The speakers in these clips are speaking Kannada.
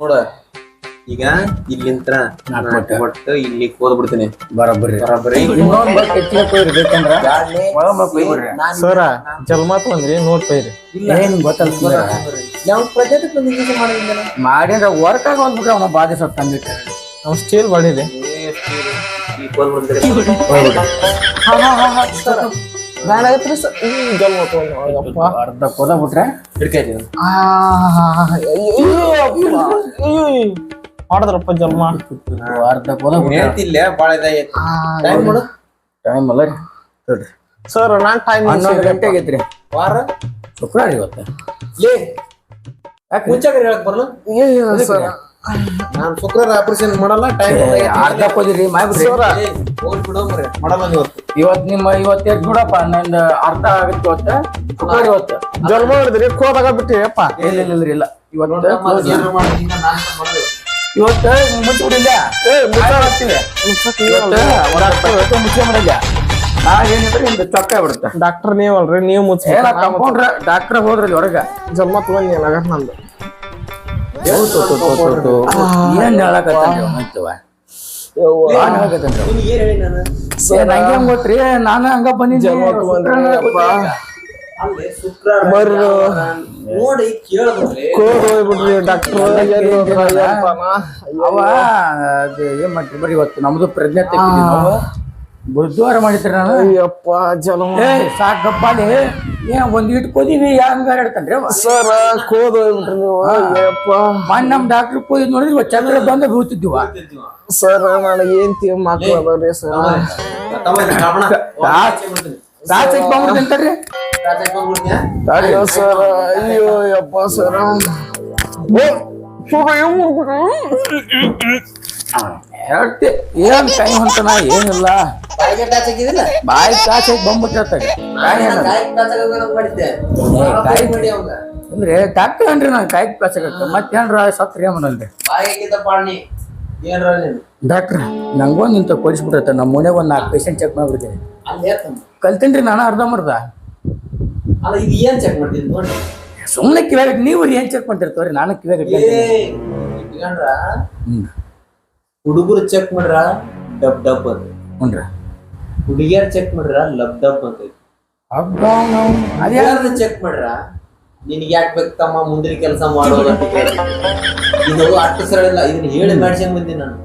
ನೋಡ ಈಗ ಇಲ್ಲಿಂತ್ರ ಒಟ್ಟು ಇಲ್ಲಿ ಓದ್ ಬಿಡ್ತೀನಿ ಬರಬ್ಬರಿ ಬರಬ್ಬರಿ ಸರ ಜಲ್ಮಾ ಬಂದ್ರಿ ನೋಟ್ ಪೈರಿ ಏನ್ ಗೊತ್ತಲ್ಲ ಮಾಡಿದ್ರ ವರ್ಕ್ ಆಗ ಹೋಗ್ಬಿಟ್ರೆ ಅವನ ಬಾಧೆ ಸ್ವಲ್ಪ ತಂದಿಟ್ಟ ನಾವು ಸ್ಟೀಲ್ ಮಾಡಿದೆ ಬಂದ್ರೆ ಹಾ ಹಾ ಹಾ ಹಾ. ಸರ. ಆಗತ್ರಿ ಸರ್ ಈ ಜಲ್ಮಾ ತೊಗೊಂಡ್ ಅರ್ಧ ಕೊದ ಬಿಟ್ರೆ ಹಿಡ್ಕೈತಿ ಮಾಡಿದ್ರಪ್ಪ ಜಲ್ಮಾ ಅರ್ಧ ಕೊದ ಹೇಳ್ತಿಲ್ಲ ಇದಾಗೈತಿ ಟೈಮ್ ಮಾಡು ಟೈಮ್ ಅಲ್ಲ ರೀ ನೋಡ್ರಿ ಸರ್ ನಾನ್ ಟೈಮ್ ಹನ್ನೊಂದು ಗಂಟೆ ಆಗೈತ್ರಿ ವಾರ ಶುಕ್ರವಾರ ಇವತ್ತು ಲೇ ಯಾಕೆ ಮುಂಚೆ ಹೇಳಕ್ ಬರಲ್ಲ ಸರ್ ನಾನು ಶುಕ್ರವಾರ ಆಪರೇಷನ್ ಮಾಡಲ್ಲ ಟೈಮ್ ಅರ್ಧ ಕೊದಿರಿ ಮಾಡ್ಬಿಡ್ರಿ ಬಿಡೋ ಮರೆ ಮಾಡಲ್ಲ ಇವತ್ತು. ಇವತ್ ನಿಮ್ಮ ಇವತ್ತು ಎಷ್ಟು ಬಿಡಪ್ಪ? ನಂದು ಅರ್ಧ ಆಗುತ್ತೆ ಇವತ್ತು. ಶುಕ್ರವಾರ ಇವತ್ತು. ಜನ್ಮ ಮಾಡಿದ್ರಿ ಕೋದಾಗ ಬಿಟ್ಟಿಯಪ್ಪ ಇಲ್ಲ ಇಲ್ಲ ಇಲ್ಲ ಇಲ್ಲ. ಇವತ್ತು. ಇವತ್ತು ಮುಚ್ಚಿಬಿಡಿಲ್ಲ? ಏ ಮುಚ್ಚ ಹಾಕ್ತೀವಿ ಇವತ್ತು ಇವತ್ತು ಮುಚ್ಚೆ ಮಾಡಿಲ್ಲ. ನಾ ಏನಿದ್ರೆ ನಿಮ್ದು ಚೊಕ್ಕ ಬಿಡುತ್ತೆ ಡಾಕ್ಟರ್ ನೀವಲ್ರಿ ನೀವು ಮುಚ್ಚ ಡಾಕ್ಟರ್ ಹೋದ್ರಲ್ಲಿ ಹೊರಗ. ಜನ್ಮ ತಗೊಂಡು ಏನಾಗ ನಂದು. ಏನ್? ನೀನ್ ಹಂಗೆ ಹಂಗ್ ಗೊತ್ತ್ರಿ? ನಾನು ಹಂಗ ಬಂದಿದ್ದೆ ಜನ್ಮ ಅಪ್ಪ. ಅಲ್ಲೇ ಶುಕ್ರವಾರ ಬರ್ರಿ. ನೋಡಿ ಕೇಳದ್ರಿ ಕೋಡ್ ಹೋಗ್ಬಿಟ್ರಿ ಡಾಕ್ಟರ್ ಅವ ಏನ್ ಬರ್ರಿ ಇವತ್ತು ನಮ್ದು ಪ್ರಜ್ಞೆ ನಾವು ಬುಧವಾರ ಮಾಡಿದ್ರೆ ನಾನು. ಅಯ್ಯಪ್ಪ ಜಲ ಸಾಕಪ್ಪ ಸಾಕ್ ಏನ್ ಒಂದ್ ಇಟ್ ಕೊದಿವಿ ಹಂಗ ಸರ್ ಕೋದ್ ಹೋಗ್ಬಿಟ್ರಿ ನೀವು. ಅಯ್ಯಪ್ಪ. ಮನ್ ನಮ್ ಡಾಕ್ಟರ್ ಕೊಯ್ದು ನೋಡಿದ್ರಿ ಚಂದ್ರ ಬಂದ ಬೀಳ್ತಿದ್ವ ಸರ್ ನನಗೆ ಏನ್ ತೀರ್ ಮಕ್ಳು ಅದಾವ್ರಿ ಸರ್? ಬಂದ್ಬಿಡ್ತೀನಿ ಅಂತಾರ್ರಿ ಅಯ್ಯೋ ಸರ್ ಅಯ್ಯೋ ಯಪ್ಪ ಸರ್. ಹೇಳ್ತಿ ಏನ್ ಟೈಮ್ ಅಂತನ ಏನಿಲ್ಲ. ಬಾಯಿ ಟಾಚ್ ಬಂದ್ಬಿಟ್ಟಿರ್ತಾಗ ಅಂದ್ರೆ ಡಾಕ್ಟರ್ ಅನ್ರಿ ನಾನು ಕಾಯಿ ಕಾಚಕ ಮತ್ತೇನ್ರ ಸತ್ರ ಏಮನಲ್ರಿ ಡಾಕ್ಟ್ರ್ ನಂಗೊಂದು ನಿಂತ ಕೊಡಿಸ್ಬಿಟ್ಟಿರ್ತ ನಮ್ಮ ಮನೆಗೆ ಒಂದು ನಾಲ್ಕು ಪೇಷಂಟ್ ಚೆಕ್ ಮಾಡ್ಬಿಡ್ತೀನಿ ಕಲ್ತೀನಿ ನಾನು ಅರ್ಧ ಮರ್ದ ಅಲ್ಲ ಇದು ಏನ್ ಚೆಕ್ ಮಾಡ್ತೀನಿ ನೋಡಿ ಸುಮ್ಮನೆ ಕಿವ್ಯಾಗ ನೀವು ಏನ್ ಚೆಕ್ ಮಾಡ್ತಿರ್ತವ್ರಿ ನಾನು ಕಿವ್ಯಾಗ ಹ್ಞೂ ಹ್ಮ್. ಹುಡುಗರು ಚೆಕ್ ಮಾಡ್ರ ಡಬ್ ಡಬ್ ಅಂತ ಹ್ಞೂನ್ರಿ ಹುಡುಗಿಯರ್ ಚೆಕ್ ಮಾಡ್ರ ಲಬ್ ಡಬ್ ಅಂತ ಹಬ್ಬ ನಾವು ಅದೇ ಚೆಕ್ ಮಾಡ್ರ ನಿನ್ಗೆ ಯಾಕೆ ಬೇಕು ತಮ್ಮ ಮುಂದಿನ ಕೆಲಸ ಮಾಡೋದು ಅಂತ. ಇದು ಅಷ್ಟು ಸರಳ ಇಲ್ಲ ಇದನ್ನ ಹೇಳಿ ಮಾಡ್ಸ್ಕೊಂಡ್ ಬಂದಿನಿ ನಾನು.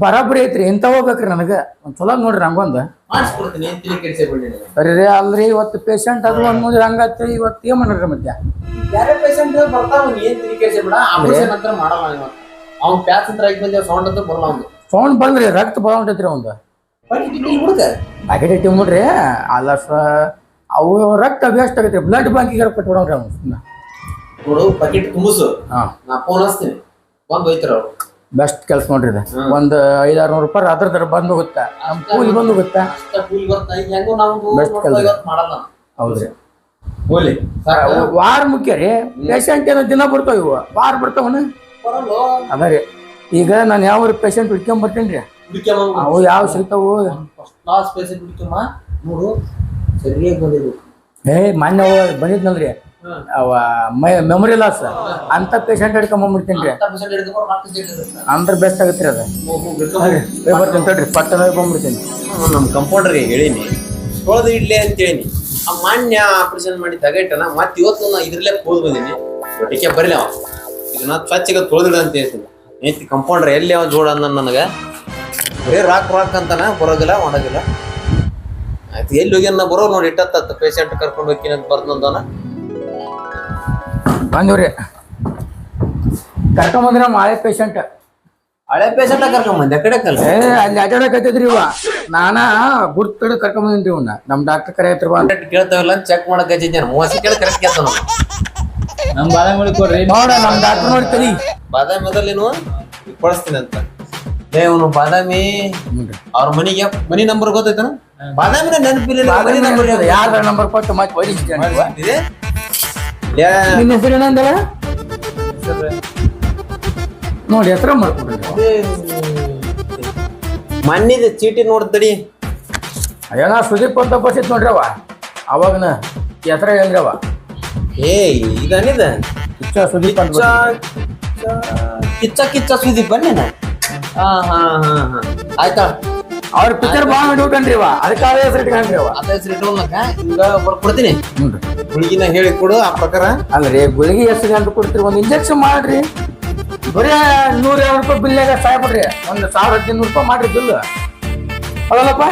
ಬರಾಬರಿ ಐತ್ರಿ ಎಂತ ಹೋಗ್ಬೇಕ್ರಿ ನನಗೆ. ಒಂದ್ ಚಲೋ ನೋಡ್ರಿ ಹಂಗೊಂದು ಮಾಡಿಸ್ಕೊಡ್ತೀನಿ ಏನ್ ತಿಳಿ ಕೆಡಿಸ್ಕೊಂಡಿ ಸರಿ ರೀ ಅಲ್ರಿ ಇವತ್ತು ಪೇಷಂಟ್ ಅದು ಒಂದ್ ನೋಡ್ರಿ ಹಂಗತ್ತೆ ಇವತ್ತು ಏನ್ ಮಾಡ್ರಿ ಮಧ್ಯ? ಬೇರೆ ಪೇಷಂಟ್ ಬರ್ತಾವ ಏನ್ ತಿಳಿ ಕೆಡಿಸ್ಬೇಡ ಆಪರೇಷನ್ ಅಂತ ಮಾಡಲ್ಲ ನೀವು ಅವ್ನ್ ಪ್ಯಾಸ್ ಅಂತ ಆಗಿ ಬಂದೇವ್ ಸೌಂಡ್ ಅಂತ ಬರಲ್ಲ ಅವ್ನು ಸೌಂಡ್ ಬಂದ್ರಿ ರಕ್ತ ಬರೋಂಟೈತ್ರಿ ಅವಂದು ಹುಡುಗ ಪ್ಯಾಕೆಟ್ ಇಟ್ಟಿವ್ ನೋಡ್ರಿ ಅಲ್ಲ ಸರ್ ಅವು ರಕ್ತ ವೇಸ್ಟ್ ಆಗೈತ್ರಿ ಬ್ಲಡ್ ಬ್ಯಾಂಕಿಗೆ ಕೊಟ್ಬಿಡೋರಿ ಅವ್ನು ಸುಮ್ಮನೆ ನೋಡು ಬಕೆಟ್ ತುಂಬಿಸು. ಹಾಂ. ನಾ ಫೋನ್ ಹಚ್ತೀನಿ. ಬಂದು ಹೋಯ್ತಾರ ಅವ್ರು. ಬೆಸ್ಟ್ ಕೆಲಸ ನೋಡ್ರಿ ಇದು. ಒಂದು ಐದಾರು ನೂರು ರೂಪಾಯಿ ಅದ್ರ ಬಂದು ಹೋಗುತ್ತೆ. ನಮ್ಮ ಕೂಲಿ ಬಂದು ಹೋಗುತ್ತೆ. ಅಷ್ಟ ಕೂಲಿ ಬರ್ತಾ ಹೆಂಗೋ ನಾವು ಕೆಲ್ಸ. ಮಾಡಲ್ಲ. ಹೌದ್ರಿ. ಹೋಲಿ ವಾರ ಮುಖ್ಯ ರೀ. ಪೇಷಂಟ್ ಏನೋ ದಿನ ಬರ್ತಾವ ಇವು. ವಾರ ಬರ್ತಾವನ? ಅದ ರೀ. ಈಗ ನಾನು ಯಾವ ಪೇಷಂಟ್ ಹುಡ್ಕೊಂಡ್ ಬರ್ತೀನಿ ರೀ? ಅವು ಯಾವ ಸಿಗ್ತಾವು? ಫಸ್ಟ್ ಕ್ಲಾಸ್ ಪೇಷಂಟ್ ಹುಡುಕ್ಯಮ್ಮ ನೋಡು ಸರಿಯಾಗಿ ಬಂದಿರ್ಬೇಕು ಏ ಮಾನ್ಯ ಅವ ಬಂದಿದ್ನಲ್ರಿ. ಅವ ಮೆಮೊರಿ ಲಾಸ್ ಅಂತ ಪೇಷಂಟ್ ಹಿಡ್ಕೊಂಬಂದ್ಬಿಡ್ತೀನಿ ರೀ. ಅಂದ್ರೆ ಬೆಸ್ಟ್ ಆಗತ್ರಿ ಅದು. ಹೋಗಿ ಬರ್ತೀನಿ. ತಡ್ರಿ ಪಟ್ಟಣ ಹೋಗಿ ಬಂದ್ಬಿಡ್ತೀನಿ. ನಮ್ಮ ಕಂಪೌಂಡರ್ ಹೇಳಿನಿ ತೊಳೆದು ಇಡ್ಲಿ ಅಂತ ಹೇಳಿನಿ. ಆ ಮಾನ್ಯ ಆಪರೇಷನ್ ಮಾಡಿ ತಗೈಟನ ಮತ್ತೆ ಇವತ್ತು ನಾ ಇದ್ರಲ್ಲೇ ಹೋದ್ ಬಂದೀನಿ ಒಟ್ಟಿಗೆ ಬರಲಿ ಅವ. ಇದನ್ನ ಸ್ವಚ್ಛಗೆ ತೊಳೆದಿಡ ಅಂತ ಹೇಳ್ತೀನಿ. ಐತಿ ಕಂಪೌಂಡ್ರ ಎಲ್ಲಿ ಯಾವ ಜೋಡ ಅಂದ ನನಗೆ. ಬರೀ ರಾಕ್ ರಾಕ್ ಅಂತಾನ ಬರೋದಿಲ್ಲ ಒಣಗಿಲ್ಲ ಆಯ್ತು ಎಲ್ಲಿ ಹೋಗ್ಯಾನ ಬರೋ ನೋಡಿ ಇಟ್ಟತ್ತ ಪೇಷಂಟ್ ಕರ್ಕೊಂಡು ಹೋಗ್ತೀನಿ ಅಂತ ಬರ್ದಂದವನ ಕರ್ಕೊಂಬಂದ್ರೆ ನಮ್ಮ ಹಳೆ ಪೇಷಂಟ್ ಹಳೆ ಪೇಷಂಟ್ ಕರ್ಕೊಂಡ್ ಬಂದೆ ಕಡೆ ಕಲ್ ಏ ಅಲ್ಲಿ ಅಡ್ಡಾಡಕತ್ತಿದ್ರಿ ಇವ. ನಾನ ಗುರ್ತು ಕರ್ಕೊಂಬಂದ್ರಿ ಇವ್ನ. ನಮ್ ಡಾಕ್ಟರ್ ಕರೆ ಹತ್ರ ಕೇಳ್ತಾವಿಲ್ಲ ಚೆಕ್ ಮಾಡಕ್ ಹಚ್ಚಿದ್ದೇನೆ ಮೂವತ್ತು ಕೇಳಿ ಕರೆಕ್ಟ್ ಕೇಳ್ತಾನ ನಮ್ ಬಾದಾಮಿ ಕೊಡ್ರಿ. ನೋಡ ನಮ್ ಡಾಕ್ಟರ್ ನೋಡಿ ತಲಿ ಬಾದಾಮಿ ಮೊದಲೇನು ಕೊಡಿಸ್ತೀನಿ ಅಂತ. ಏ ಇವನು ಬಾದಾಮಿ. ಅವ್ರ ಮನಿಗೆ ಮನಿ ನಂಬರ್ ಗೊತ್ತೈತನ ಬಾದಾಮಿನ ನೆನಪಿಲ್ಲ ಮನಿ ನಂಬರ್ ಯಾರ ನಂಬರ್ ಕೊಟ್ಟು ಮತ್ತೆ ಹೊಡಿಸ್ತೀನಿ ಯಾ ನಿನ್ನ ಹೆಸರು ಏನಂದಲ್ಲ ನೋಡಿ ಹೆಸರು ಮಾಡ್ಕೊಡ್ರಿ. ಮಣ್ಣಿದ ಚೀಟಿ ನೋಡ್ತಡಿ ನಾ ಸುದೀಪ್ ಅಂತ ಬಸಿತ್ ನೋಡ್ರಿ ಅವ. ಅವಾಗನ ಹೆಸರು ಹೇಳ್ರಿ ಅವ. ಏ ಇದನಿದ? ಕಿಚ್ಚ ಸುದೀಪ್ ಅಂತ ಕಿಚ್ಚ ಕಿಚ್ಚ ಬನ್ನಿ ಹಾ ಹಾ ಹಾ ಹಾ. ಆಯ್ತಾ? ಅವ್ರ ಪಿಕ್ಚರ್ ಭಾಳ ನೋಡ್ಕಂಡ್ರಿ ಇವ. ಅದಕ್ಕೆ ಅದೇ ಹೆಸರು ಇಟ್ಕೊಂಡ್ರಿ ಅವ ಅದ ಹೆಸರು ಇಟ್ಕೊಳಕ ಈಗ ಬರ್ಕೊಡ್ತೀನಿ ಗುಳಿಗಿನ ಹೇಳಿ ಕೊಡು ಆ ಪ್ರಕಾರ. ಅಲ್ರಿ ಗುಳಿಗೆ ಎಷ್ಟು ಗಂಟೆ ಕೊಡ್ತೀರಿ? ಒಂದು ಇಂಜೆಕ್ಷನ್ ಮಾಡ್ರಿ. ಬರೀ ನೂರ ಎರಡು ರೂಪಾಯಿ ಬಿಲ್ಲಾಗ ಸಾಯ್ಬಿಡ್ರಿ ಒಂದು ಸಾವಿರ ಹದಿನೈದು ರೂಪಾಯಿ ಮಾಡ್ರಿ ಬಿಲ್ ಹೌದಲ್ಲಪ್ಪ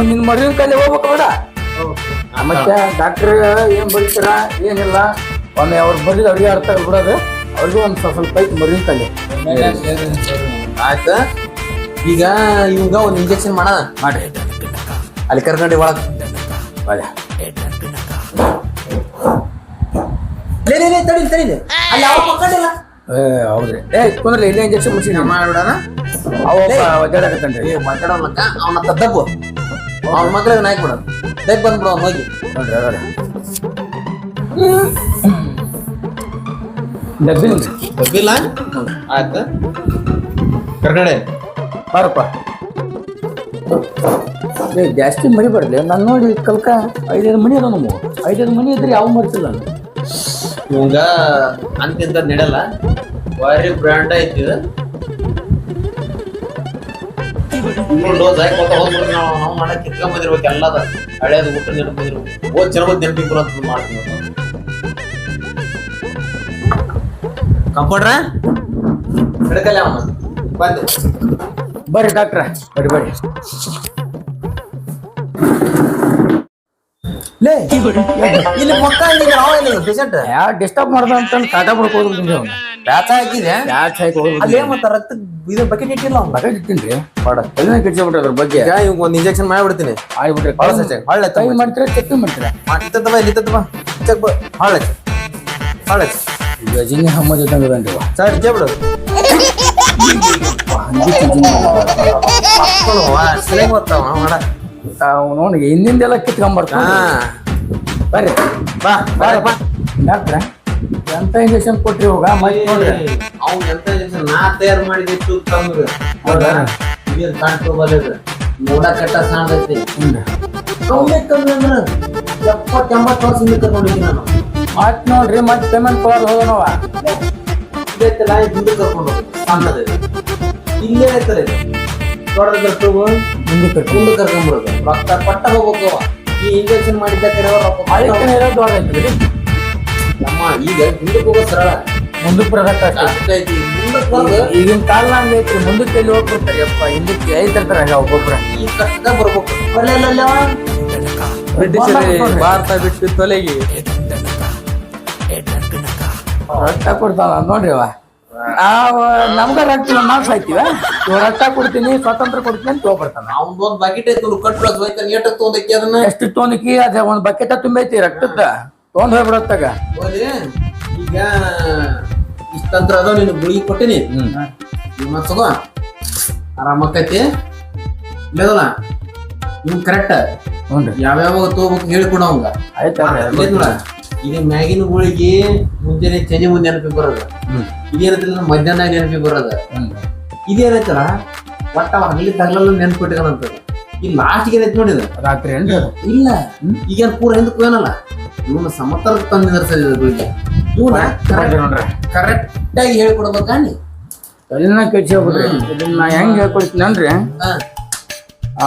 ನಿನ್ನ ಮರಿನ ಕೈಲಿ ಹೋಗ್ಬೇಕು ಬೇಡ. ಮತ್ತೆ ಡಾಕ್ಟರ್ ಏನ್ ಬರೀತಾರ? ಏನಿಲ್ಲ. ಒಮ್ಮೆ ಅವ್ರು ಬರೀದ್ ಅವ್ರಿಗೆ ಅರ್ಥ ಆಗ್ಬಿಡೋದು ಅವ್ರಿಗೂ ಒಂದು ಸ್ವಲ್ಪ ಐತಿ ಮರಿನ ಕೈಲಿ ಆಯ್ತಾ? ಈಗ ಇವಾಗ ಒಂದ್ ಇಂಜೆಕ್ಷನ್ ಮಾಡ ಮಾಡ್ರಿ. ಅಲ್ಲಿ ಕರ್ಕೊಂಡು ಒಳಗೆ. ಒಳ್ಳೆ ತಡಿ ತಡಿ. ಅಲ್ಲಿ ಯಾವ ಮಕ್ಕಳಿಲ್ಲ ಏ ಹೌದ್ರಿ. ಏ ಕುಂದ್ರಿ ಇಲ್ಲೇ ಇಂಜೆಕ್ಷನ್ ಮುಗಿಸಿ ಮಾಡ್ಬಿಡಣ. ಅವ ಒದ್ದಾಡಕತ್ತನ್ರಿ ಏ ಮಾತಾಡೋಲ್ಲಕ್ಕ ಅವನ ತದ್ದಬ್ಬು ದಬ್ಬು. ಅವನ ಮಗಳಿಗೆ ನಾಯ್ಕ್ ಬಿಡ ದಬ್ಬ ಬಂದ್ಬಿಡು ಅವ್ನ ಹೋಗಿ. ನೋಡ್ರಿ ಅದಾರ. ಡಬ್ಬಿನ ದಬ್ಬಿಲ್ಲ ಆಯ್ತಾ. ಕರ್ಕಡೆ. ಬಾರಪ್ಪ ಏ ಜಾಸ್ತಿ ಮಳಿ ಬರ್ಲಿ. ನಾನು ನೋಡಿ ಕಲ್ಕ ಐದೈದು ಮನಿ ಅದ ನಮ್ಗೆ ಐದೈದು ಮನಿ ಇದ್ರೆ ಯಾವ ಮರ್ತಿಲ್ಲ ನಾನು. ಇವಂಗ ಅಂತಿಂತ ನಡೆಯಲ್ಲ ಭಾರಿ ಬ್ರ್ಯಾಂಡ್ ಐತಿ ಇದು ಡೋಸ್ ಹಾಕೊತ ನಾವು ನಾವು ಮಾಡಕ್ ಕಿತ್ಕೊಂಡ್ ಎಲ್ಲದ ಹಳೇದು ಊಟ ನೆನಪು ಓದ್ ಚೆನ್ನಾಗ್ ನೆನಪಿಗೆ ಬರೋದು ಮಾಡ್ತೀವಿ. ಕಂಪೌಂಡ್ರ ಹಿಡ್ಕಲ್ಲ ಅವನ. ಬಂದೆ. ಬರ್ರಿ ಡಾಕ್ಟ್ರ ಬರ್ರಿ ಬರ್ರಿ. ಲೇ. ಇಲ್ಲಿ ಮಕ್ಕ ಅವ ಇಲ್ಲ ಪೇಷಂಟ್ ಯಾವ ಡಿಸ್ಟರ್ಬ್ ಮಾಡ್ದ ಅಂತ ಕಾಟ ಹೋಗ್ಬಿಡ್ತೀನಿ ಅವ್ನು. ಪ್ಯಾಚ ಹಾಕಿದೆ. ಯಾಕೆ ಹಾಕಿ ಅಲ್ಲಿ ಮತ್ತ ರಕ್ತ ಇದು ಬಕೆಟ್ ಇಟ್ಟಿಲ್ಲ ಅವ್ನ. ಬಕೆಟ್ ಇಟ್ಟಿನ್ರಿ? ಮಾಡ ತಲೆನ ಕೆಡ್ಸ್ಬಿಟ್ರಿ ಅದ್ರ ಬಗ್ಗೆ. ಇವಾಗ ಒಂದು ಇಂಜೆಕ್ಷನ್ ಮಾಡ್ಬಿಡ್ತೀನಿ. ಆಗ್ಬಿಟ್ರಿ ಭಾಳ ಸಚ್ಚ ಹೊಳ್ಳೆ ಕೈ ಮಾಡ್ತೀರಾ ಚೆಕ್ ಮಾಡ್ತೀರಾ? ಬಾ ಈಗ ಜಿಂಗಿ ಹಮ್ಮದ. ಸರ್ ಜಿಂಗಿ ಗೊತ್ತಾವ ಮಾಡ. ಅವ್ನು ಅವನಿಗೆ ಹಿಂದಿಂದೆಲ್ಲ ಕಿತ್ಕೊಂಬರ್ತಾನ ಬರ್ರಿ. ಬಾ ಬಾರಪ್ಪ ಡಾಕ್ಟ್ರ ಎಂತ ಇಂಜೆಕ್ಷನ್ ಕೊಟ್ರಿ ಇವಾಗ? ಮತ್ತೆ ನೋಡ್ರಿ. ಅವ್ನು ಎಂತ ಇಂಜೆಕ್ಷನ್ ನಾ ತಯಾರು ಮಾಡಿದಿತ್ತು ತಮ್ಗೆ ಹೌದಾ? ನೀರು ಕಾಣ್ಕೋಬಲ್ಲ ನೋಡ ಕೆಟ್ಟ ಸಾಣದೈತಿ ಕಮ್ಮಿ ಕಮ್ಮಿ ಅಂದ್ರೆ? ಎಪ್ಪತ್ತ ಎಂಬತ್ತು ವರ್ಷ ಹಿಂದೆ ಕರ್ಕೊಂಡಿದ್ದೀನಿ ನಾನು. ಮತ್ ನೋಡ್ರಿ ಮತ್ ಪೇಮೆಂಟ್ ಕೊಡೋದು ಹೋಗೋಣವ ಇದೈತಲ್ಲ ಇದು ಹಿಂದೆ ಕರ್ಕೊಂಡು ಹೋಗಿ. ಸಣ್ಣದು ಇಲ್ಲೇ ಐತಲ್ಲ ದೊಡ್ಡದ ಮುಂದೆ ಕಟ್ಟಿ ಮುಂದೆ ಕರ್ಕೊಂಡ್ಬಿಡೋದು ರಕ್ತ ಪಟ್ಟ ಹೋಗ್ಬೇಕು ಅವ. ಈ ಇಂಜೆಕ್ಷನ್ ಮಾಡಿದ್ದಕ್ಕೆ ರೊಕ್ಕ ಅದಕ್ಕೆ ದೊಡ್ಡ ಐತ್ರಿ ನಮ್ಮ ಈಗ ಹಿಂದಕ್ಕೆ ಹೋಗೋ ಸರಳ. ಮುಂದಕ್ಕೆ ಐತಿ ಮುಂದಕ್ಕೆ ಬಂದು ಈಗಿನ ಕಾಲ ಹಂಗೆ ಐತ್ರಿ ಮುಂದಕ್ಕೆ ಎಲ್ಲಿ ಹೋಗ್ಬಿಡ್ತಾರೆ? ಯಪ್ಪ ಹಿಂದಕ್ಕೆ ಐತಿರ್ತಾರೆ ಒಬ್ಬೊಬ್ರ ಈ ಕಷ್ಟ ಬರ್ಬೇಕು. ಭಾರತ ಬಿಟ್ಟು ತೊಲೆಗೆ. ರಕ್ತ ಕೊಡ್ತಾವ ನೋಡ್ರಿ ಅವ ನಾವು ನಮ್ಗ ರಕ್ತ ನಾವು ಸಾಯ್ತೀವ ಇವ ರಕ್ತ ಕೊಡ್ತೀನಿ ಸ್ವಾತಂತ್ರ್ಯ ಕೊಡ್ತೀನಿ ಅಂತ ಹೋಗ್ಬರ್ತಾನ ಅವ್ನದೊಂದ್ ಬಕೆಟ್ ಐತಿ ಕಟ್ಟು ಕಟ್ಟು ಹೋಯ್ತ ನೀಟ ತೊಗೊಂಡಕ್ಕೆ ಅದನ್ನ? ಎಷ್ಟು ತೊಂದಕಿ ಅದ ಒಂದ್ ಬಕೆಟ ತುಂಬೈತಿ ರಕ್ತದ ತೊಗೊಂಡ್ ಹೋಗ್ಬಿಡತ್ತಾಗ ಓದಿ ಈಗ ಇಷ್ಟಂತ್ರ ಅದ ನಿನ್ ಗುಳಿಗೆ ಕೊಟ್ಟಿನಿ. ನಿಮ್ಮ ತಗೋ. ಆರಾಮಕ್ಕೈತಿ ಇಲ್ಲದಲ್ಲ ನಿಮ್ ಕರೆಕ್ಟ್ ಯಾವ್ಯಾವ ತಗೋಬೇಕು ಹೇಳಿಕೊಡ ಅವಂಗ. ಆಯ್ತಾ. ಈಗ ಮ್ಯಾಗಿನ ಗುಳಿಗೆ ಮುಂಜಾನೆ ಚಂಜೆ ಮುಂದೆ ನೆನಪಿಗೆ ಬರೋದು. ಇದೇನತ್ತಿಲ್ಲ ಮಧ್ಯಾಹ್ನ ನೆನಪಿಗೆ ಬರೋದು. ಇದೇನೈತಲ್ಲ ಒಟ್ಟ ಹಗಲಿ ತಗಲಲ್ಲ ನೆನ್ಪಿಟ್ಕೊಂಡಂತ ಈ ಲಾಸ್ಟ್ಗೆ ಏನೈತಿ ನೋಡಿದ ರಾತ್ರಿ? ಇಲ್ಲ. ಈಗ ಪೂರ ಹಿಂದಕ್ಕೆ ಏನಲ್ಲ ಇವನು ಸಮತಲ ತಂದು ನಿಂದರ್ಸಿದ ಗುಳಿಗೆ. ಇವನ ಕರೆಕ್ಟ್ ಆಗಿ ಹೇಳ್ಕೊಡ್ಬೇಕಾನಿ ತಲೆನ ಕೆಡ್ಸಿ ಹೋಗ್ಬಿಡ್ರಿ. ಇದನ್ನ ನಾ ಹೆಂಗ್ ಹೇಳ್ಕೊಡ್ತೀನಿ ಅಂದ್ರೆ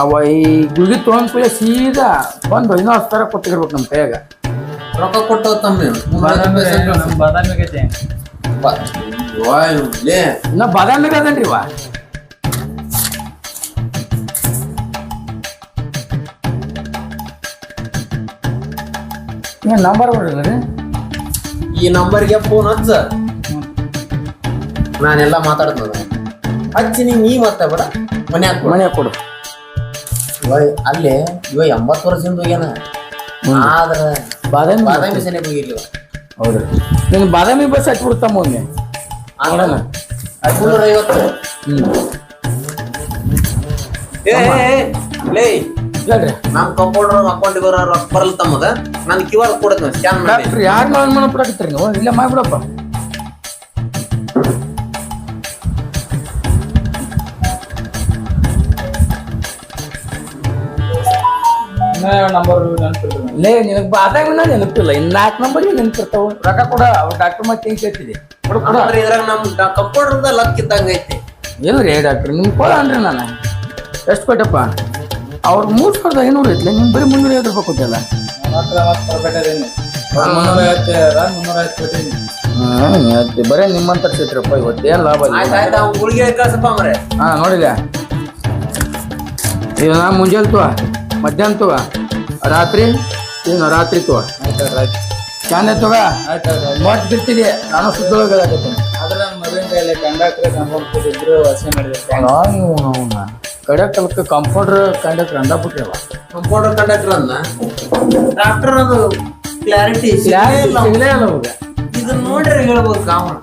ಅವ ಈ ಗುಳಿಗೆ ತೊಗೊಂಡ್ ಕೂಡ ಸೀದಾ ಬಂದು ಇನ್ನೂ ತರ ಕೊಟ್ಟಿರ್ಬೇಕು ನಮ್ಮ ಕೈಯಾಗ. ರೊಕ್ಕ ಕೊಟ್ಟು ತಮ್ಮ. ಬಾದಾಮಿ ಆಗೈತೆ ಇನ್ನ ಬಾದಾಮಿ ಅದನ್ರಿ ವಾ. ಏನ್ ನಂಬರ್ ಬಿಡ್ರಿ ರೀ? ಈ ನಂಬರ್ಗೆ ಫೋನ್ ಹಚ್ಚ. ನಾನೆಲ್ಲ ಮಾತಾಡ್ತದ ಹಚ್ಚಿ ನೀ ನೀ ಮಾತಾಡ ಮನ್ಯಾಗ ಕೊಡು. ಮನೆ ಕೊಡು. ಇವ ಅಲ್ಲಿ ಇವ ಎಂಬತ್ತು ವರ್ಷದಿಂದ ಹೋಗ್ಯಾನ. ಆದ್ರ ಬಾದಾಮಿ ಬಾದಾಮಿ ಸೆನೆ ಹೋಗಿರ್ಲಿವ ಹೌದು. ನೀನು ಬಾದಾಮಿ ಬಸ್ ಹಚ್ಬಿಡ್ತಮ್ಮ ಒಮ್ಮೆ ನೋಡೋಣ ಮುನ್ನೂರ ಐವತ್ತು. ಹ್ಞೂ ಏ ಏ, ಏ, ಲೇ. ಹೇಳ್ರಿ. ನಮ್ ಕಂಪೌಂಡರ್ ಅಕೌಂಟ್ ಬರೋ ರೊಕ್ಕ ಬರಲ್ಲ ತಮ್ಮದ ನನ್ ಕ್ಯೂ ಆರ್ ಸ್ಕ್ಯಾನ್ ಮಾಡಿ. ಯಾರು ನಾನು ಮನೆ ಬಿಡಕತ್ತೀರಿ ನೀವು? ಇಲ್ಲೇ ಮಾಡ್ಬಿಡಪ್ಪ. ನಂಬರ್ ನೆನಪಿಲ್ಲ ಲೇ ನಿನಗ್ ನೆನಪಿಲ್ಲ. ಇನ್ ನಾಲ್ಕು ನಂಬರ್ ನೆನಪಿರ್ತಾವ. ರೊಕ್ಕ ಕೂಡ ಅವ್ರ ಡಾಕ್ಟರ್ ಮತ್ತೆ ಹೆಂಗ್ ಕೇಳ್ತಿದೆ. ಕೊಡು ಕೊಡ. ಅಂದ್ರೆ ಇದ್ರಾಗ ನಮ್ಮ ಕಂಪೌಂಡರ್ ಲಕ್ ಇದ್ದಂಗ ಐತಿ. ಇಲ್ರಿ ಡಾಕ್ಟರ್ ನಿಮ್ ಕೊಡ ಅಂದ್ರೆ ನಾನು. ಎಷ್ಟು ಕೊಟ್ಟಪ್ಪ? ಅವ್ರ ಮೂರ್ ಸಾವಿರದ ಐನೂರು ಐತ್ಲೆ. ನಿಮ್ ಬರೀ ಮುನ್ನೂರ ಐವತ್ತು ರೂಪಾಯಿ ಕೊಟ್ಟಿಲ್ಲ. ಬರೇ ನಿಮ್ಮಂತ ಕ್ಷೇತ್ರಪ್ಪ ಇವತ್ತೇನ್ ಲಾಭ ಗುಳಿಗೆ ಕಳ್ಸಪ್ಪ ಮರೆ ಹಾ ನೋಡಿಲ್ಲ ಇದು ನಾ ಮುಂಜಾನೆ ತುವ ಮಧ್ಯಾಹ್ನ ತಗೋ. ರಾತ್ರಿ ಏನು ರಾತ್ರಿ ತಗ. ಚಾನೆ ತಗ. ಮೊಟ್ ಬಿಡ್ತಿದೆ ನಾನು ಸುದ್ದೊಳಗಾಗತ್ತೆ ಕಡೆ ಕಲ್ಕ ಕಂಪೌಂಡರ್ ಕಂಡಕ್ಟರ್ ಅಂದ ಬಿಟ್ಟಿರಲ್ಲ ಕಂಪೌಂಡರ್ ಕಂಡಕ್ಟರ್ ಅನ್ನ ಡಾಕ್ಟರ್ ಅದು ಕ್ಲಾರಿಟಿ ಸಿಗ್ಲೇ ಇದನ್ನ ನೋಡ್ರಿ ಹೇಳ್ಬೋದು ಕಾಮನ್.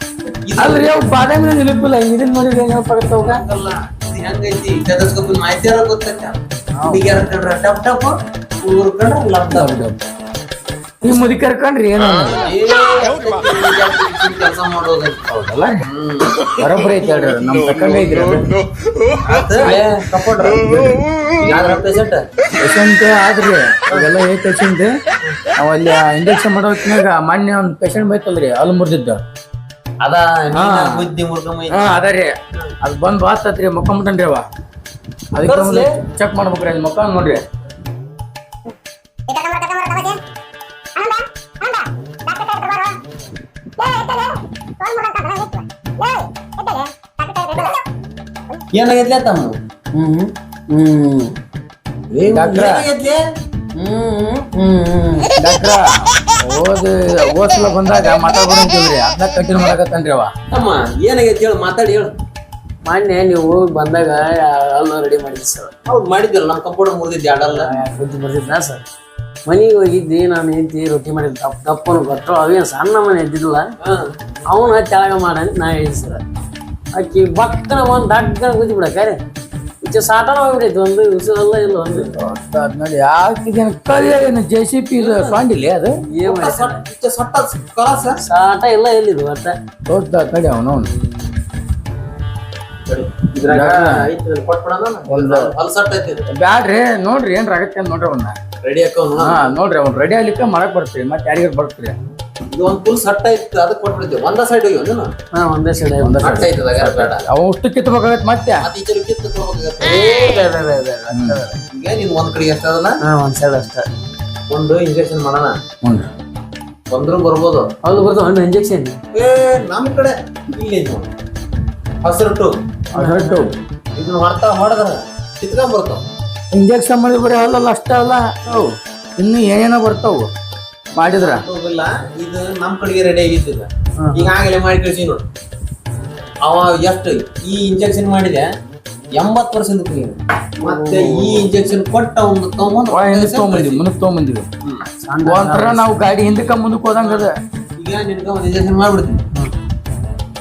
ಅಲ್ರಿ ಅವ್ ಬಾದಾಮಿ ನೆನಪಿಲ್ಲ ಇದನ್ ನೋಡಿದ್ರೆ ಏನ್ ನೆನಪಾಗತ್ತ ಹೋಗಲ್ಲ ಅಲ್ಲ ಹೆಂಗೈತಿ? ಮಾಹಿತಿ ಗೊತ್ತಾಗ ಗೊತ್ತೈತ ಹುಡುಗಿಯರ ಕಂಡ್ರ ಟಪ್ ಟಪ್ ಹುಡುಗರು ಕಂಡ್ರ ಲಪ್ ಲಪ್ ಈ ಮುದಿ ಕರ್ಕೊಂಡ್ರಿ ಏನು. ಕೆಲಸ ಮಾಡೋದು. ಹೌದಲ್ಲ? ಬರೋಬ್ಬರಿ ಐತೆ ಹೇಳ್ರಿ ಅದು. ನಮ್ ತಕ್ಕಂಗ ಐತ್ರಿ ಕಂಪೌಂಡರ್ ಯಾವ್ದ್ರ ಪೇಷಂಟ್ ಪೇಷಂಟ್ ಆದ್ರಿ ಅವೆಲ್ಲ ಏ ಪೇಷಂಟ್. ಅವ ಅಲ್ಲಿ ಇಂಜೆಕ್ಷನ್ ಮಾಡೋ ಹೊತ್ನ್ಯಾಗ ಮೊನ್ನೆ ಒಂದ್ ಪೇಷಂಟ್ ಬೈತಲ್ರಿ ಅಲ್ಲಿ ಮುರಿದಿದ್ದ. ಅದ ಹಾ. ಅದ ರೀ. ಅದ್ ಬಂದ್ ಮುಖ ಮುಟ್ಟನ್ರಿ ಅವ. ಅದಕ್ಕೆ ಚೆಕ್ ಮಾಡ್ಬೇಕ್ರಿ ಅಲ್ಲಿ ಮಕ್ಕ ನೋಡ್ರಿ. ಏನಾಗೈತ್ಲೆ ತಮ್ಮ? ಹ್ಮ್ ಹ್ಮ್ ಡಾಕ್ಟ್ರ. ಡಾಕ್ಟ್ರ ಓದ್ ಓದ್ಸಲ ಬಂದಾಗ ಮಾತಾಡ್ಬಿಡಂತೀವ್ರಿ ಅದನ್ನ ಕಂಟಿನ್ಯೂ ಮಾಡಕತ್ತನ್ರಿ ಅವ. ತಮ್ಮ ಏನಾಗೈತಿ ಹೇಳು ಮಾತಾಡಿ ಹೇಳು. ಮೊನ್ನೆ ನೀವು ಬಂದಾಗ ಅಲ್ಲ ರೆಡಿ ಮಾಡಿದ್ರಿ ಸರ್ ಹೌದು ಮಾಡಿದ್ದಿಲ್ಲ ನಮ್ಮ ಕಂಪೌಂಡ್ ಮುರಿದಿದ್ದೆ ಅಡಲ್ಲ ಬುದ್ಧಿ ಬರ್ತಿದ್ದ ಸರ್ ಮನೆಗೆ ಹೋಗಿದ್ದೆ ನಾನು ಹೆಂಡತಿ ರೊಟ್ಟಿ ಮಾಡಿದ್ ದಪ್ಪ ದಪ್ಪನು ಕೊಟ್ಟರು ಅವೇನು ಸಣ್ಣ ಮನೆ ಇದ್ದಿದ್ದಿಲ್ಲ. ಅವನ ತೆಳಗ ಮಾಡ ಅಂತ ನಾ ಹೇಳಿದ ಸರ್ ಅಕ್ಕಿ ಬಕ್ಕನ ಒಂದು ದಡ್ಡ ಕೂತಿ ಬಿಡಕ್ಕಾರೆ ಈಚೆ ಸಾಟನ ಹೋಗ್ಬಿಟ್ಟೈತಿ ಒಂದು ಉಸಿರಲ್ಲ ಇಲ್ಲ ಒಂದು. ಅದ್ ನೋಡಿ ಯಾಕಿದೇನು ಏನು ಜೆ ಸಿ ಪಿ ಇದು ಸ್ವಾಂಡಿಲಿ ಅದು? ಏನು ಸಾಟ ಇಲ್ಲ ಎಲ್ಲಿದು ಒಟ್ಟ ದೊಡ್ಡ ಕಡೆ ಅವನು ಅವನು ಬ್ಯಾಡ್ರಿ ನೋಡ್ರಿ ಏನ್ರ ಆಗತ್ತೆ ಅಂತ ನೋಡ್ರಿ ಅವನ್ನ ರೆಡಿ ಹಾ ನೋಡ್ರಿ ಅವ್ನು. ರೆಡಿ ಆಗ್ಲಿಕ್ಕೆ ಮಾಡಕ್ ಬರ್ತೀರಿ ಮತ್ತೆ ಯಾರಿಗೆ ಬರ್ತೀರಿ. ಇದು ಒಂದು ಫುಲ್ ಸಟ್ ಐತಿ ಅದಕ್ಕೆ ಕೊಟ್ಬಿಡ್ತೀವಿ ಒಂದ ಸೈಡ್ ಹೋಗಿ ಒಂದು ಹಾ ಒಂದೇ ಸೈಡ್ ಒಂದೇ ಸಟ್ ಐತಿ ಅದಾಗ ಬೇಡ. ಅವ ಅಷ್ಟು ಕಿತ್ಬೇಕಾಗತ್ತೆ ಮತ್ತೆ. ಮತ್ತೆ ಈಚೆ ಕಿತ್ತು ತಗೋಬೇಕಾಗತ್ತೆ ಈಗ ನೀನು ಒಂದ್ ಕಡೆ ಎಷ್ಟು ಅದಲ್ಲ ಹಾ ಒಂದ್ ಸೈಡ್ ಅಷ್ಟೇ. ಒಂದು ಇಂಜೆಕ್ಷನ್ ಮಾಡೋಣ. ಹ್ಞೂ ಬಂದ್ರು ಬರ್ಬೋದು. ಅದು ಬರ್ತಾವ ಹಣ್ಣು ಇಂಜೆಕ್ಷನ್ ಏ ನಮ್ಮ ಕಡೆ ಇಲ್ಲಿ ನೋಡು. ಹಸಿರುಟ್ಟು. ಹೊರಟು ಇದನ್ನ ಹೊಡ್ತಾ ಹೊಡೆದ್ರ ಕಿತ್ಕೊಂಡ್ ಬರ್ತಾವ ಇಂಜೆಕ್ಷನ್ ಮಾಡಿ ಬರೀ ಅಲ್ಲಲ್ಲ ಅಷ್ಟೇ ಅಲ್ಲ. ಅವು ಇನ್ನು ಏನೇನೋ ಬರ್ತಾವು. ಮಾಡಿದ್ರ? ಹೋಗಿಲ್ಲ ಇದು ನಮ್ ಕಡೆಗೆ ರೆಡಿ ಆಗಿದ್ದಿಲ್ಲ. ಈಗಾಗಲೇ ಮಾಡಿ ಕಳಿಸಿ ನೋಡು. ಅವ ಎಷ್ಟು ಈ ಇಂಜೆಕ್ಷನ್ ಮಾಡಿದೆ ಎಂಬತ್ತು ಪರ್ಸೆಂಟ್ ಮತ್ತೆ ಈ ಇಂಜೆಕ್ಷನ್ ಕೊಟ್ಟ ಒಂದು ತಗೊಂಡ್ ಹಿಂದಕ್ಕೆ ತಗೊಂಬಂದಿವಿ ಮುಂದಕ್ಕೆ ತೊಗೊಂಬಂದಿವಿ. ಒಂಥರ ನಾವು ಗಾಡಿ ಹಿಂದಕ್ಕೆ ಮುಂದಕ್ಕೆ ಹೋದಂಗ ಅದ ಈಗ ನಿನ್ಕ ಒಂದು ಇಂಜೆಕ್ಷನ್ ಮಾಡ್ಬಿಡ್ತೀನಿ.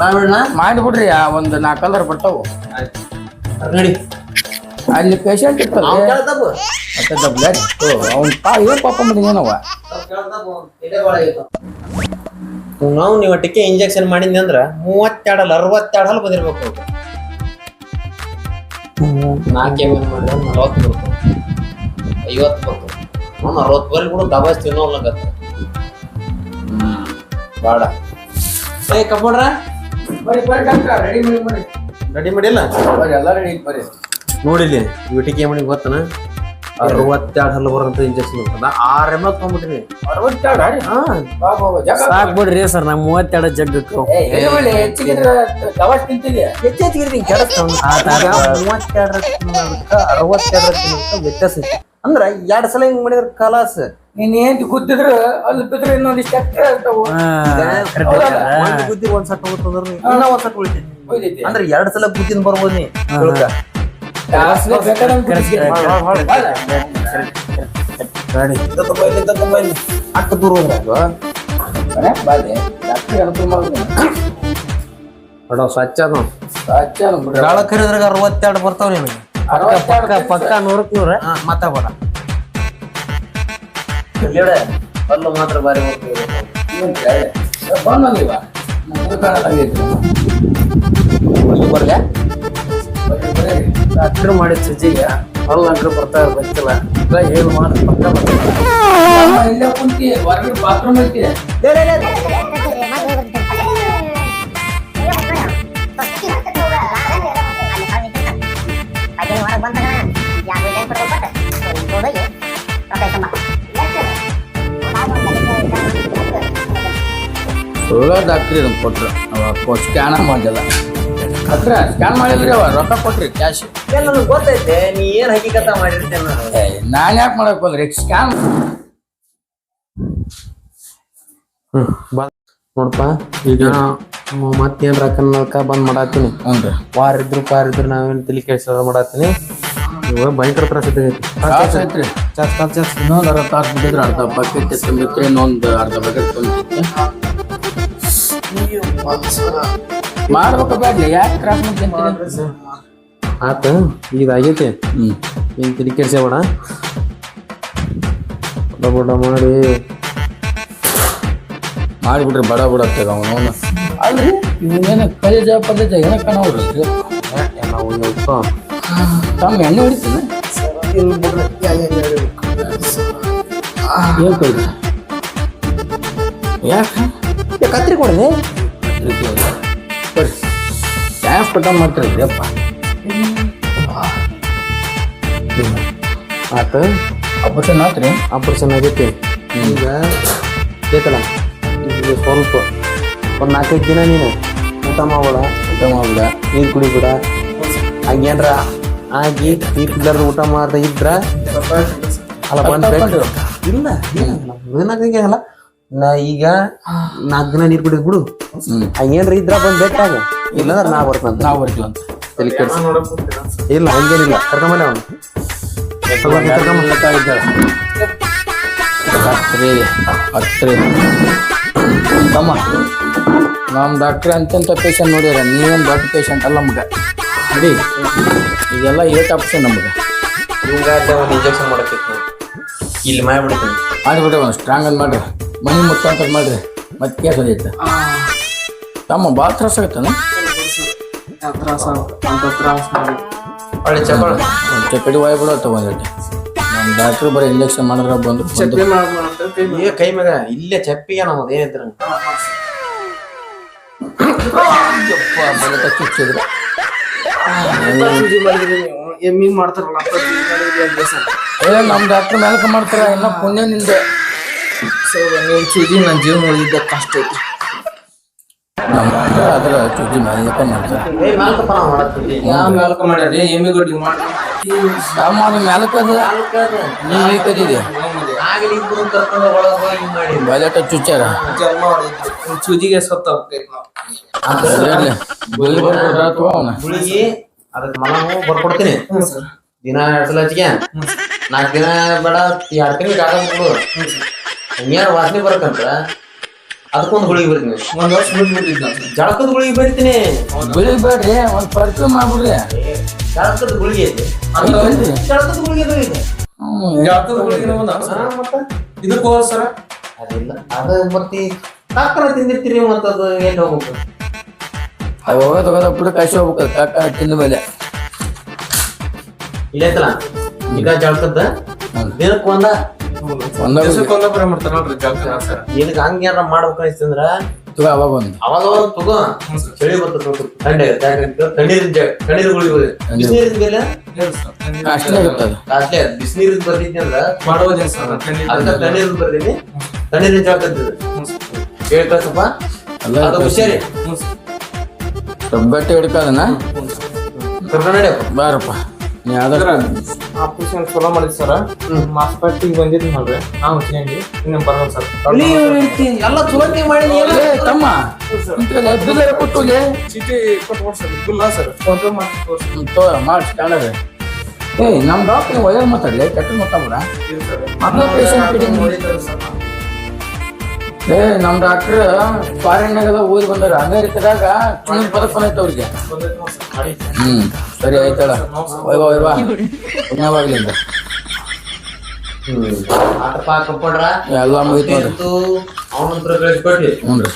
ಮಾಡ್ಬಿಡಣ ಮಾಡಿಬಿಡ್ರಿ ಆ ಒಂದು ನಾಲ್ಕು ಕಲರ್ ಬರ್ತಾವು. ನಡಿ. ಅಲ್ಲಿ ಪೇಷಂಟ್ ಇರ್ತಲ್ಲ. ಮತ್ತೆ ಅವ್ನ ಪಾ ಏನ್ ಪಾಪ ಮಾಡಿ ಏನವ? ನಾವು ನೀವು ಒಟ್ಟಿಗೆ ಇಂಜೆಕ್ಷನ್ ಮಾಡಿದ್ನಿ ಅಂದ್ರ ಮೂವತ್ತೆರಡು ಅಲ್ಲ ಅರವತ್ತೆರಡು ಹಲ್ ಬಂದಿರ್ಬೇಕು. ನಾಲ್ಕು ಎಂ ಎಲ್ ಮಾಡಿದ್ರೆ ನಲವತ್ತು ಬರ್ತಾವ ಐವತ್ತು ಬರ್ತಾವ ಅವ್ನು ಅರವತ್ತು ಬರಲಿ ಕೂಡ ದಬಾಸ್ ತಿನ್ನೋಲ್ಲಂಗತ್ತ ಬೇಡ. ಏ ಡಾಕ್ಟ್ರ ರೆಡಿ ಮಾಡಿ ಮಾಡಿ. ರೆಡಿ ಮಾಡಿಲ್ಲ? ನೋಡಿಲಿ ಇವಟಿಗೆ ಮನೆಗೆ ಗೊತ್ತನ ಅರವತ್ತೆರಡು ಹಲ್ಲು ಬರೋಂಥ ಇಂಜೆಕ್ಷನ್ ಅಂತದ ಆರ್ ಎಂ ಎಲ್ ತೊಗೊಂಬಿಟ್ಟಿನಿ ಸಾಕ್ಬಿಡ್ರಿ ಸಾಕ್ ಬಿಡ್ರಿ ಸರ್ ನಾ ಮೂವತ್ತೆರಡು ಜಗ್ಗಕ್ಕೆ ಮೂವತ್ತೆರಡು ತಿನ್ನೋದಕ್ಕೆ ಅರವತ್ತೆರಡು ತಿನ್ನೋದಕ್ಕ ವ್ಯತ್ಯಾಸ ಐತಿ ಅಂದ್ರ ಎರಡ್ ಸಲ ಹಿಂಗ್ ಮಾಡಿದ್ರ ಕಲಾಸ್ ನೀನ್ ಏನ್ ಕೂತಿದ್ರ ಅಲ್ಲಿ ಬಿದ್ರೆ ಇನ್ನೊಂದಿಷ್ಟು ಎಕ್ಸ್ಟ್ರಾ ಇರ್ತಾವು. ಒಂದ್ ಬುದ್ಧಿ ಒಂದ್ ಸಟ್ ಹೋಗುತ್ತಂದ್ರ ಇನ್ನ ಒಂದ್ ಸಟ್ ಉಳಿತೈತಿ. ಅಂದ್ರ ಎರಡ್ ಸಲ ಬುದ್ಧಿನ ಬರ್ಬೋದು ನೀ ತಿಳ್ಕ. ಇಲ್ಲಿ, ಇಲ್ಲಿ. ದೂರ ಹೋದ್ರ ಸ್ವಚ್ಛ ಅದು ಗಾಳ ಕರಿದ್ರಾಗ ಅರವತ್ತೆರಡು ಬರ್ತಾವ ನಿನಗೆ. ಪಕ್ಕ ಪಕ್ಕ ನೂರಕ್ಕೆ ನೂರ ಹಾ ಮಾತಾಡ್ಬೇಡ ಅಲ್ಲೂ ಮಾತ್ರ ಬಾರಿ. ಬರ್ಲೆ. ಡಾಕ್ಟರ್ ಮಾಡಿದ ಸಜ್ಜಿಗೆ ಅಲ್ಲ ಅಂಕರ್ ಬರ್ತಾರ ಗೊತ್ತಿಲ್ಲ ಇಲ್ಲ ಏನು ಮಾಡಿ ಪಕ್ಕ ಇಲ್ಲೇ ಕುಂತಿ ಹೊರಗಡೆ ಬಾತ್ರೂಮ್ ಐತಿ ಒಳ್ಳೆ ಡಾಕ್ಟ್ರಿ ನಮ್ಗೆ ಕೊಟ್ರು. ಅವ ಸ್ಕ್ಯಾನ ಮಾಡಿಲ್ಲ ಹತ್ರ ಸ್ಕ್ಯಾನ್ ಮಾಡಿದ್ರಿ ಅವ ರೊಕ್ಕ ಕೊಟ್ರಿ ಕ್ಯಾಶ್ ನನಗೆ ಗೊತ್ತೈತೆ ನೀ ಏನ್ ಹಕ್ಕಿಕತ ಮಾಡಿರ್ತೇನೆ ನಾನು ಯಾಕೆ ಮಾಡಕ್ ಬಂದ್ರಿ ಸ್ಕ್ಯಾನ್ ನೋಡಪ್ಪ ಈಗ ಮತ್ತೇನ್ ರೊಕ್ಕ ಬಂದ್ ಮಾಡಾತೀನಿ ಹ್ಞೂ ವಾರ ಇದ್ರು ಪಾರ ಇದ್ರು ನಾವೇನ್ ತಲೆ ಕೆಲ್ಸ ಮಾಡಾತೀನಿ ಇವಾಗ ಭಯಂಕರ ತ್ರಾಸ ತ್ರಾಸ ಐತ್ರಿ ಚಾಸ್ ಕಾಲ್ ಚಾಸ್ ಇನ್ನೊಂದು ಅರ್ಧ ತಾಸು ಬಿಟ್ಟಿದ್ರೆ ಅರ್ಧ ಬಕೆಟ್ ತುಂಬಿತ್ತು ಇನ್ನೊಂದು ಅರ್ಧ ಬಕೆಟ್ ತುಂಬಿತ್ತು ಮಾಡ್ಬೇಕು ಬೇಡ್ಲಿ ಯಾಕೆ ತ್ರಾಸ ಮಾಡ್ಕೊಂತೀರಿ ಆತ ಇದಾಗೈತಿ ಏನ್ ತಲೆ ಕೆಲ್ಸ ಬೇಡ. ಬಡ ಮಾಡಿ. ಮಾಡಿಬಿಟ್ರಿ ಬಡ ಬಡ ಬಿಡತ್ತೆ ಅವನು ಅಲ್ರಿ ಇವನೇನ ಕಲಿಜ ಏನಕ್ಕ ನೋಡ್ರಿ ನಾವು ಇವತ್ತು ತಮ್ಮ ಎಣ್ಣೆ ಹೊಡಿತೀನಿ. ಏನ್ ಯಾಕೆ? ಕತ್ರಿ ಕೊಡಿದೆ ಬರ್ರಿ ಟ್ಯಾನ್ಸ್ ಕಟ್ಟನ್ ಮಾಡ್ತೀರಿ ಅಪ್ಪ. ಆತ. ಆಪರೇಷನ್ ಆತ್ರಿ? ಆಪರೇಷನ್ ಆಗೈತಿ. ಈಗ ಬೇಕಲ್ಲ? ಈಗ ಸ್ವಲ್ಪ ಒಂದ್ ನಾಲ್ಕೈದು ದಿನ ನೀನು ಊಟ ಮಾಡಬೇಡ. ಊಟ ಮಾಡ್ಬಿಡ. ನೀರು ಕುಡಿಬೇಡ. ಹಂಗೇನ್ರ? ಆಗಿ ಇಲ್ಲರ ಊಟ ಮಾಡ್ದ ಇದ್ರ? ಅಲ್ಲ ಬಂದ್ ತಕೊಂಡ್ರು. ಇಲ್ಲ ಏನಾಗಂಗಿಲ್ಲ ನಾ ಈಗ ನಾಲ್ಕು ದಿನ ನೀರು ಕುಡಿದ್ ಬಿಡು. ಹಂಗೇನ್ರಿ ಹಂಗೇನ್ರ ಇದ್ರ ಬಂದ್ ಬೇಕಾಗ ಇಲ್ಲಂದ್ರ ನಾ ಬರ್ತಂತ ನಾ ಬರ್ತೀವಿ ಅಂತ. ತಲೆ ಕೆಡ್ಸಿ. ಇಲ್ಲ ಹಂಗೇನಿಲ್ಲ. ಕರ್ಕೊಂಬಲ್ಲ ಅವನು. ಹತ್ರಿ ಹತ್ರಿ ತಮ್ಮ ನಮ್ಮ ಡಾಕ್ಟ್ರ್ ಅಂತಂತ ಪೇಷಂಟ್ ನೋಡ್ಯಾರ ನೀವೇನು ದೊಡ್ಡ ಪೇಷಂಟ್ ಅಲ್ಲ ನಮ್ಗೆ ನೋಡಿ. ಈಗೆಲ್ಲ ಏಟ್ ಆಪ್ಷನ್ ನಮ್ಗೆ. ಹಿಂಗ ಒಂದು ಇಂಜೆಕ್ಷನ್ ಮಾಡಕ್ಕೆ ಇಲ್ಲಿ ಮಾಡ್ಬಿಡ್ತೀನಿ ಮಾಡಿಬಿಡ್ರಿ ಒಂದು ಸ್ಟ್ರಾಂಗ್ ಅಂತ ಮಾಡ್ರಿ. ಮನೆ ಮುಟ್ಟಾಂತ ಮಾಡ್ರಿ. ಮತ್ತೆ ಕೇಸ್ ಅದೈತೆ ತಮ್ಮ ಭಾಳ ತ್ರಾಸ ಆಗತ್ತಾನ? ತ್ರಾಸ ಅಂತ ತ್ರಾಸ ಮಾಡಿ ಒಳ್ಳೆ ಚಪಳ ವಾಯ್ ಬಿಡೋ ನಮ್ಮ ಡಾಕ್ಟ್ರು ಬರೀ ಇಂಜೆಕ್ಷನ್ ಮಾಡಿದ್ರೆ ಬಂದು ಏ ಕೈ ಮೇಲೆ. ಇಲ್ಲೇ ಚಪ್ಪಿಗೆ ನಮ್ಮದು ಏನಿದ್ರ. ಚುಚ್ಚಿದ್ರು ಎಮ್ಮಿಂಗ್ ಮಾಡ್ತಾರಲ್ಲ ಏ ನಮ್ಮ ಡಾಕ್ಟ್ರ್ ಮ್ಯಾಲ್ಕ ಮಾಡ್ತಾರ. ಎಲ್ಲ ಪುಣ್ಯ ನಿಂದೆ. ಸರ್ ನೀವು ಸೂಜಿ ನನ್ನ ಜೀವನ ಉಳಿದಿದ್ದ ಕಷ್ಟ ಐತಿ ಅದ್ರ ಚುಚ್ಚಿ ಮ್ಯಾಲ್ಕ ಮಾಡ್ತಾರೆ ಮಾಡ್ಯಾರಿ ಎಮ್ಮಿಗಡ್ಡಿ ಮಾಡಿ ನಮ್ಮ ಅದು. ಮ್ಯಾಲ್ಕ ಅದು ನೀವು ಐಕದಿದೆ ಆಗಲಿ ಇಬ್ರು ಕರ್ಕೊಂಡು ಒಳಗೆ ಹೋಗಿ ಮಾಡಿ. ಚುಚ್ಚಾರ? ಹೊಡೈತಿ ಸೂಜಿಗೆ ಸತ್ತ ಹೋಗ್ತೈತಿ ನಾವು. ಗುಳಿಗೆ ಅದಕ್ಕೆ ಮಲಮು ಬರ್ಕೊಡ್ತೀನಿ. ದಿನ ಎರಡು ಸಲ ಹಚ್ಗೆ ನಾಲ್ಕು ದಿನ ಬೇಡ ಎರಡು ತಿಂಗಳು ಆಗೋದು ಹಂಗೇನು ವಾಸನೆ ಬರಕಂತ ಅದಕ್ಕೊಂದು ಗುಳಿಗೆ ಬರ್ತೀನಿ ಒಂದ್ ವರ್ಷ ಬಿಟ್ಬಿಟ್ಟಿದ್ದ ಜಳಕದ ಗುಳಿಗೆ ಬರ್ತೀನಿ. ಗುಳಿ ಬೇಡ್ರಿ ಒಂದು ಪರ್ಫ್ಯೂಮ್ ಮಾಡ್ಬಿಡ್ರಿ. ಜಳಕದ ಗುಳಿಗೆ ಐತಿ? ಜಳಕದ ಗುಳಿಗೆ ಅದು ಇದೆ ಜಾತದ ಹುಡುಗಿನ ಒಂದ ಮತ್ತೆ? ಇದಕ್ಕೆ ಸರ? ಅದಿಲ್ಲ. ಅದ ಮತ್ತೆ ಕಾಕರ ತಿಂದಿರ್ತೀರಿ ಮತ್ತೆ ಅದು ಎಲ್ಲಿ ಹೋಗ್ಬೇಕು? ಅವು ಹೋಗೋದು ಹೋಗೋದು ಬಿಡು ಕಾಶಿ ಹೋಗ್ಬೇಕು. ಕಾಕ ತಿಂದ ಮೇಲೆ. ಇಲ್ಲ ಐತಲ್ಲ? ಈಗ ಜಳಕದ? ದಿನಕ್ಕೆ ಒಂದ ಮಾಡ್ತಾರ ನೋಡ್ರಿ ಜಾತಕ ಸರ್ ನಿನಗೆ ಹಂಗೇನಾರ ಮಾಡ್ಬೇಕು ಅನಿಸ್ತಂದ್ರ ತುಗ ಅವಾಗ ಒಂದು ಅವಾಗ ಅವಾಗ ತಗೋ. ಚಳಿ ಬರ್ತದೆ ಸ್ವಲ್ಪ. ಥಂಡಿ ಆಗುತ್ತೆ. ಯಾಕಂದ್ರೆ ತಣ್ಣೀರಿನ ಜ ತಣ್ಣೀರು ಗುಳಿಗೆ ಬಿಸಿನೀರಿನ ಬೆಲೆ ಹೇಳಿ ಸರ್ ಅಷ್ಟೇ ಬಿಸಿನೀರಿನ ಅಂದ್ರ ಅದಕ್ಕೆ ತಣ್ಣೀರಿನ ಬರ್ತೀನಿ ತಣ್ಣೀರಿನ ಅದು ಹುಷಾರಿ. ಗಟ್ಟಿ ಹಿಡ್ಕೋದನ ಕರ್ಕೊಂಡು ನಡಿಯಪ್ಪ ಬಾರಪ್ಪ. ಆದಷ್ಟು ಆಪರೇಷನ್ ಚಲೋ ಮಾಡಿದ್ ಸರ್. ಮಾಸ್ಪಟ್ಟಿಗೆ ಬಂದಿದ್ ನೋಡ್ರಿ. ಸರ್. ಎಲ್ಲ ಮಾಡಿ ತಮ್ಮ. ಬಿಲ್ಲರ ಕೊಟ್ಟುಲೆ ಚೀಟಿ ಕೊಟ್ಬಿಡ್ ಸರ್ ಬಿಲ್ಲ ಸರ್. ಪೇ ಮಾಡಿ ಮಾಡಿ ಏ ನಮ್ಮ ಡಾಕ್ಟರ್ ಒಳ್ಳೆ ಮಾತಾಡ್ಲಿ ಕೆಟ್ಟ ಪೇಷಂಟ್ ಏ ನಮ್ಮ ಡಾಕ್ಟರ್ ಫಾರಿನ್ನಾಗ ಓದಿ ಬಂದಾರ. ಅಮೇರಿಕದಾಗ ಚಿನ್ನದ ಪದಕ ಐತೆ ಅವ್ರಿಗೆ. ಹ್ಮ್ ಸರಿ ಆಯ್ತಳ ವೈಭವ ವೈಭವ ಪುಣ್ಯವಾಗ್ಲಿ ಅಂತ ಆಟಪ್ಪ ಕಂಪೌಂಡ್ರ ಎಲ್ಲ ಮುಗಿತು ನೋಡ್ರಿ. ಅವನಂತರ ಕಳಿಸ್ಕೊಟ್ರಿ ಹ್ಞೂ ರೀ.